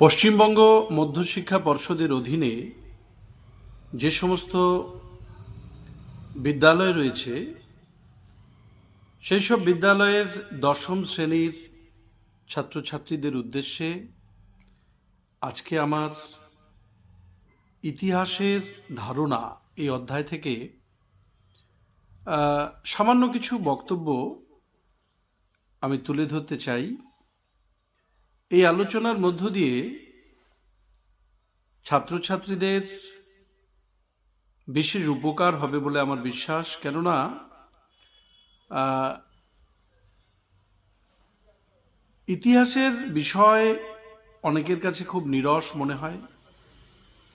পশ্চিমবঙ্গ মধ্যশিক্ষা পর্ষদের অধীনে যে সমস্ত বিদ্যালয় রয়েছে, সেই সব বিদ্যালয়ের দশম শ্রেণির ছাত্রছাত্রীদের উদ্দেশ্যে আজকে আমার ইতিহাসের ধারণা এই অধ্যায় থেকে সামান্য কিছু বক্তব্য আমি তুলে ধরতে চাই। এই আলোচনার মধ্য দিয়ে ছাত্রছাত্রীদের বিশেষ উপকার হবে বলে আমার বিশ্বাস। কেননা ইতিহাসের বিষয় অনেকের কাছে খুব নিরস মনে হয়,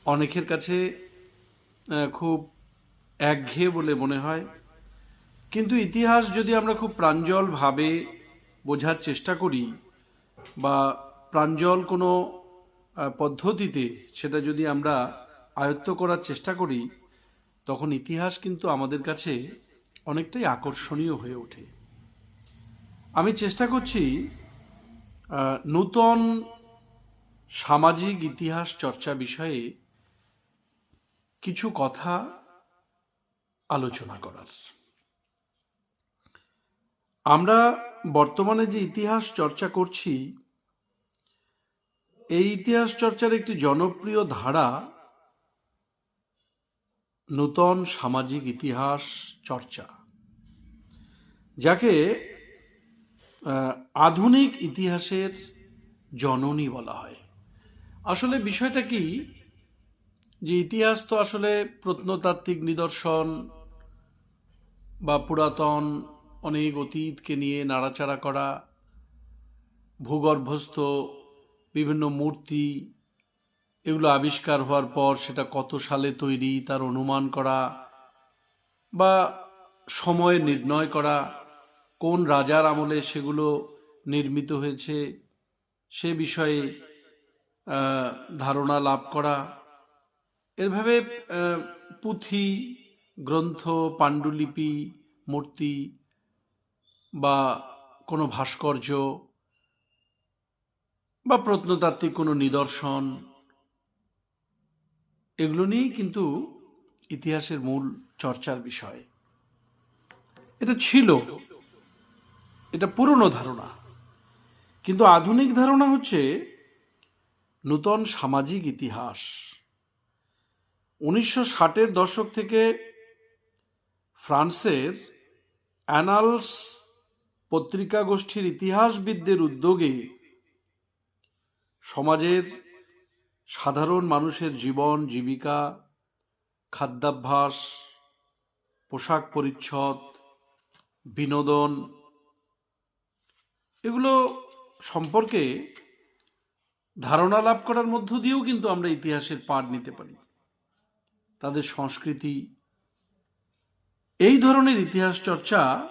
অনেকের কাছে খুব একঘেয়ে বলে মনে হয়। কিন্তু ইতিহাস যদি আমরা খুব প্রাঞ্জলভাবে বোঝার চেষ্টা করি বা প্রাঞ্জল কোনো পদ্ধতিতে সেটা যদি আমরা আয়ত্ত করার চেষ্টা করি, তখন ইতিহাস কিন্তু আমাদের কাছে অনেকটাই আকর্ষণীয় হয়ে ওঠে। আমি চেষ্টা করছি নূতন সামাজিক ইতিহাস চর্চা বিষয়ে কিছু কথা আলোচনা করার। আমরা বর্তমানে যে ইতিহাস চর্চা করছি, এই ইতিহাস চর্চার একটি জনপ্রিয় ধারা নূতন সামাজিক ইতিহাস চর্চা, যাকে আধুনিক ইতিহাসের জননী বলা হয়। আসলে বিষয়টা কি? যে ইতিহাস তো আসলে প্রত্নতাত্ত্বিক নিদর্শন বা পুরাতন অনেক অতীতকে নিয়ে নাড়াচাড়া করা, ভূগর্ভস্থ বিভিন্ন মূর্তি, এগুলো আবিষ্কার হওয়ার পর সেটা কত সালে তৈরি তার অনুমান করা বা সময় নির্ণয় করা, কোন রাজার আমলে সেগুলো নির্মিত হয়েছে, সে বিষয়ে ধারণা লাভ করা। এভাবে পুঁথি, গ্রন্থ, পাণ্ডুলিপি, মূর্তি বা কোনো ভাস্কর্য বা প্রত্নতাত্ত্বিক কোনো নিদর্শন, এগুলো নিয়েই কিন্তু ইতিহাসের মূল চর্চার বিষয়। এটা ছিল, এটা পুরনো ধারণা। কিন্তু আধুনিক ধারণা হচ্ছে নূতন সামাজিক ইতিহাস। উনিশশো ষাটের দশক থেকে ফ্রান্সের অ্যানালস পত্রিকা গোষ্ঠীর ইতিহাসবিদদের উদ্যোগে সমাজের সাধারণ মানুষের জীবন, জীবিকা, খাদ্যাভ্যাস, পোশাক পরিচ্ছদ, বিনোদন, এগুলো সম্পর্কে ধারণা লাভ করার মধ্য দিয়েও কিন্তু আমরা ইতিহাসের পাঠ নিতে পারি। তাদের সংস্কৃতি, এই ধরনের ইতিহাস চর্চা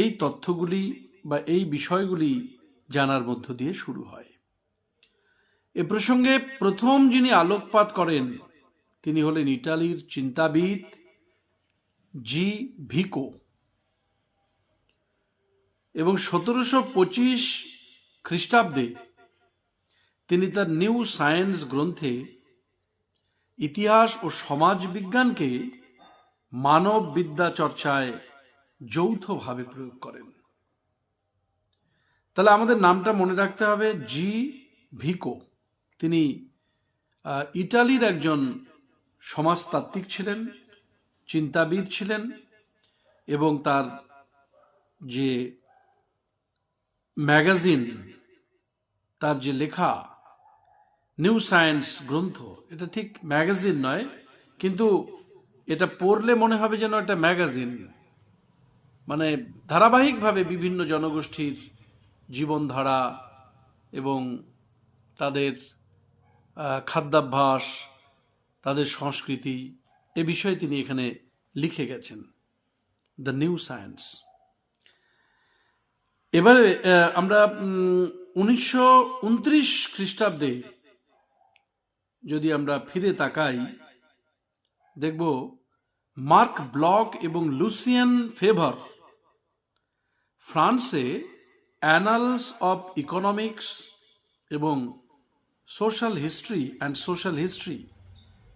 এই তথ্যগুলি বা এই বিষয়গুলি জানার মধ্য দিয়ে শুরু হয়। এ প্রসঙ্গে প্রথম যিনি আলোকপাত করেন, তিনি হলেন ইটালির চিন্তাবিদ জি ভিকো। এবং সতেরোশো পঁচিশ খ্রিস্টাব্দে তিনি তার নিউ সায়েন্স গ্রন্থে ইতিহাস ও সমাজ বিজ্ঞানকে মানব বিদ্যা চর্চায় যৌথভাবে প্রয়োগ করেন। তাহলে আমাদের নামটা মনে রাখতে হবে জি ভিকো। তিনি ইটালির একজন সমাজতাত্ত্বিক ছিলেন, চিন্তাবিদ ছিলেন এবং তার যে ম্যাগাজিন, তার যে লেখা নিউ সায়েন্স গ্রন্থ, এটা ঠিক ম্যাগাজিন নয়, কিন্তু এটা পড়লে মনে হবে যেন একটা ম্যাগাজিন। মানে ধারাবাহিকভাবে বিভিন্ন জনগোষ্ঠীর জীবনধারা এবং তাদের খাদ্যাভ্যাস, তাদের সংস্কৃতি, এ বিষয়ে তিনি এখানে লিখে গেছেন দ্য নিউ সায়েন্স এবারে আমরা উনিশশো উনত্রিশ খ্রিস্টাব্দে যদি আমরা ফিরে তাকাই, দেখব মার্ক ব্লক এবং লুসিয়ান ফেভার ফ্রান্সে অ্যানালস অব ইকোনমিক্স এবং social history and social history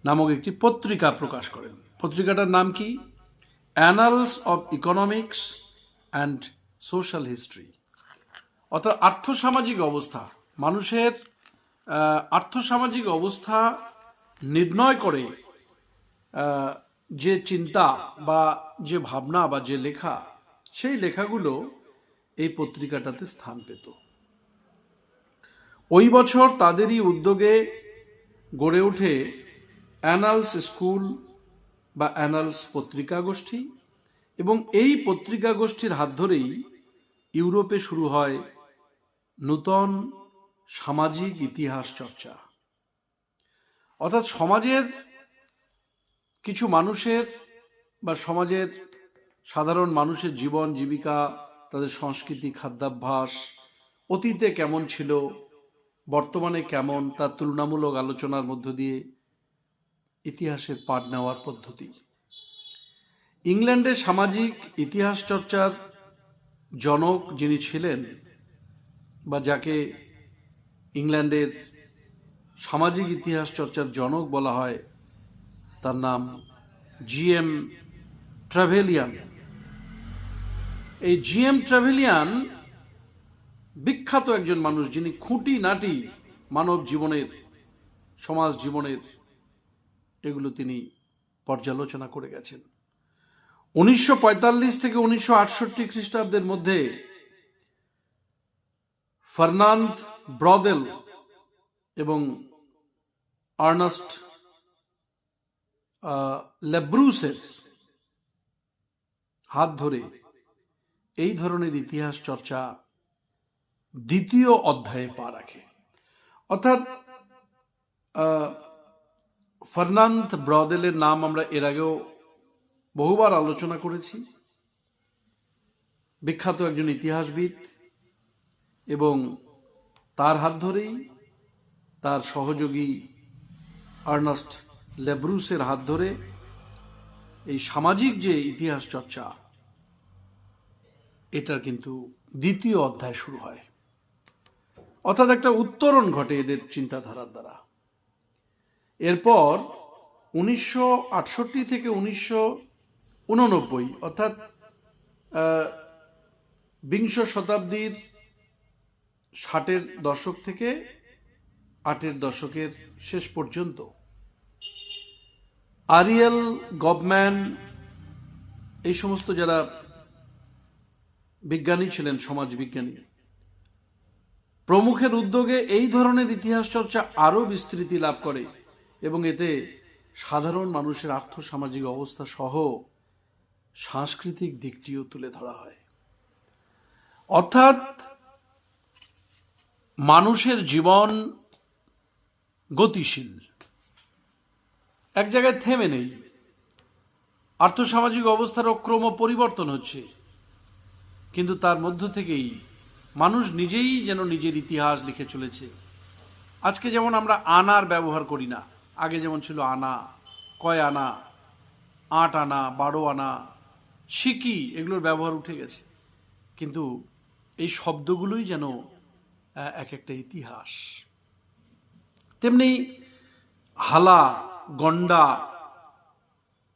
নামক একটি পত্রিকা প্রকাশ করেন। পত্রিকাটার নাম কি? Annales of economics and social history অর্থাৎ আর্থসামাজিক অবস্থা। মানুষের আর্থসামাজিক অবস্থা নির্ণয় করে যে চিন্তা বা যে ভাবনা বা যে লেখা, সেই লেখাগুলো এই পত্রিকাটাতে স্থান পেত। ওই বছর তাদেরই উদ্যোগে গড়ে ওঠে অ্যানালস স্কুল বা অ্যানালস পত্রিকা গোষ্ঠী এবং এই পত্রিকা গোষ্ঠীর হাত ধরেই ইউরোপে শুরু হয় নূতন সামাজিক ইতিহাস চর্চা। অর্থাৎ সমাজের কিছু মানুষের বা সমাজের সাধারণ মানুষের জীবন, জীবিকা তাদের সংস্কৃতি, খাদ্যাভ্যাস, অতীতে কেমন ছিল, বর্তমানে কেমন, তার তুলনামূলক আলোচনার মধ্য দিয়ে ইতিহাসের পাঠ নেওয়ার পদ্ধতি। ইংল্যান্ডের সামাজিক ইতিহাস চর্চার জনক যিনি ছিলেন বা যাকে ইংল্যান্ডের সামাজিক ইতিহাস চর্চার জনক বলা হয়, তার নাম জি এম ট্রাভেলিয়ান। এই জি এম ট্রাভেলিয়ান বিখ্যাত একজন মানুষ যিনি খুঁটি নাটি মানব জীবনের, সমাজ জীবনের এগুলো তিনি পর্যালোচনা করে গেছেন। উনিশশো পঁয়তাল্লিশ থেকে উনিশশো আটষট্টি খ্রিস্টাব্দের মধ্যে ফার্নান্দ ব্রদেল এবং আর্নাস্ট লেব্রুসের হাত ধরে এই ধরনের ইতিহাস চর্চা দ্বিতীয় অধ্যায়ে পা রাখে। অর্থাৎ ফার্নান্দ ব্রদেলের নাম আমরা এর আগেও বহুবার আলোচনা করেছি। বিখ্যাত একজন ইতিহাসবিদ এবং তার হাত ধরেই তার সহযোগী আর্নাস্ট লেব্রুসের হাত ধরে এই সামাজিক যে ইতিহাস চর্চা এটার কিন্তু দ্বিতীয় অধ্যায় শুরু হয়। অর্থাৎ একটা উত্তরণ ঘটে এদের চিন্তাধারার দ্বারা। এরপর উনিশশো আটষট্টি থেকে উনিশশো উননব্বই, অর্থাৎ বিংশ শতাব্দীর ষাটের দশক থেকে আটের দশকের শেষ পর্যন্ত আরিয়েল গভম্যান এই সমস্ত যারা বিজ্ঞানী ছিলেন সমাজ বিজ্ঞানী। প্রমুখের উদ্যোগে এই ধরনের ইতিহাস চর্চা আরও বিস্তৃতি লাভ করে এবং এতে সাধারণ মানুষের আর্থসামাজিক অবস্থা সহ সাংস্কৃতিক দিকটিও তুলে ধরা হয়। অর্থাৎ মানুষের জীবন গতিশীল। এক জায়গায় থেমে নেই। আর্থসামাজিক অবস্থারও ক্রম পরিবর্তন হচ্ছে। কিন্তু তার মধ্য থেকেই মানুষ নিজেই যেন নিজের ইতিহাস লিখে চলেছে। আজকে যেমন আমরা আনার ব্যবহার করি না, আগে যেমন ছিল আনা, কয় আনা, আট আনা, বারো আনা, সিকি এগুলোর ব্যবহার উঠে গেছে। কিন্তু এই শব্দগুলোই যেন এক একটা ইতিহাস। তেমনি হালা, গন্ডা,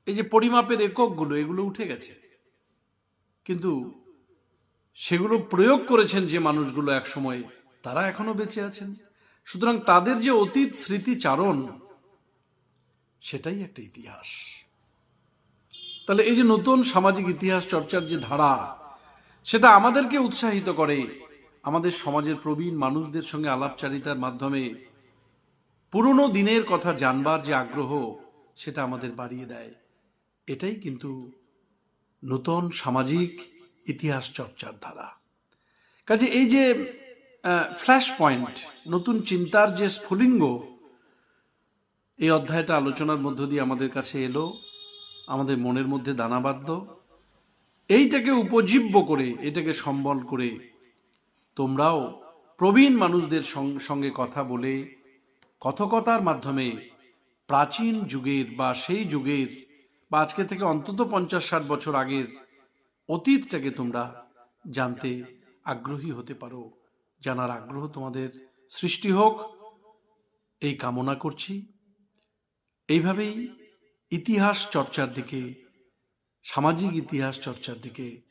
এই যে পরিমাপের এককগুলো, এগুলো উঠে গেছে। কিন্তু সেগুলো প্রয়োগ করেছেন যে মানুষগুলো এক সময় তারা এখনও বেঁচে আছেন। সুতরাং তাদের যে অতীত স্মৃতিচারণ, সেটাই একটা ইতিহাস। তাহলে এই যে নতুন সামাজিক ইতিহাস চর্চার যে ধারা, সেটা আমাদেরকে উৎসাহিত করে। আমাদের সমাজের প্রবীণ মানুষদের সঙ্গে আলাপচারিতার মাধ্যমে পুরনো দিনের কথা জানবার যে আগ্রহ, সেটা আমাদের বাড়িয়ে দেয়। এটাই কিন্তু নতুন সামাজিক ইতিহাস চর্চার ধারা। কাজে এই যে ফ্ল্যাশ পয়েন্ট নতুন চিন্তার যে স্ফুলিঙ্গ, এই অধ্যায়টা আলোচনার মধ্য দিয়ে আমাদের কাছে এলো, আমাদের মনের মধ্যে দানা বাঁধল। এইটাকে উপজীব্য করে, এটাকে সম্বল করে তোমরাও প্রবীণ মানুষদের সঙ্গে কথা বলে, কথকতার মাধ্যমে প্রাচীন যুগের বা সেই যুগের, বা আজকে থেকে অন্তত পঞ্চাশ ষাট বছর আগের অতীতটাকে তোমরা জানতে আগ্রহী হতে পারো। জানার আগ্রহ তোমাদের সৃষ্টি হোক। এই কামনা করছি। এইভাবেই ইতিহাস চর্চার দিকে, সামাজিক ইতিহাস চর্চার দিকে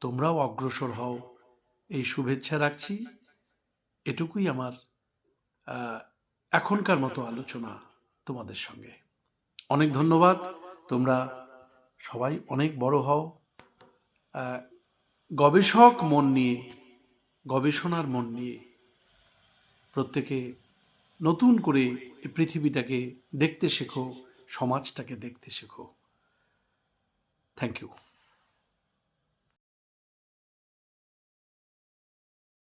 তোমরাও অগ্রসর হও। এই শুভেচ্ছা রাখছি। এটুকুই আমার এখনকার মতো আলোচনা তোমাদের সঙ্গে। অনেক ধন্যবাদ। তোমরা সবাই অনেক বড় হও। গবেষক মন নিয়ে, গবেষণার মন নিয়ে প্রত্যেকে নতুন করে এই পৃথিবীটাকে দেখতে শেখো, সমাজটাকে দেখতে শেখো। Thank you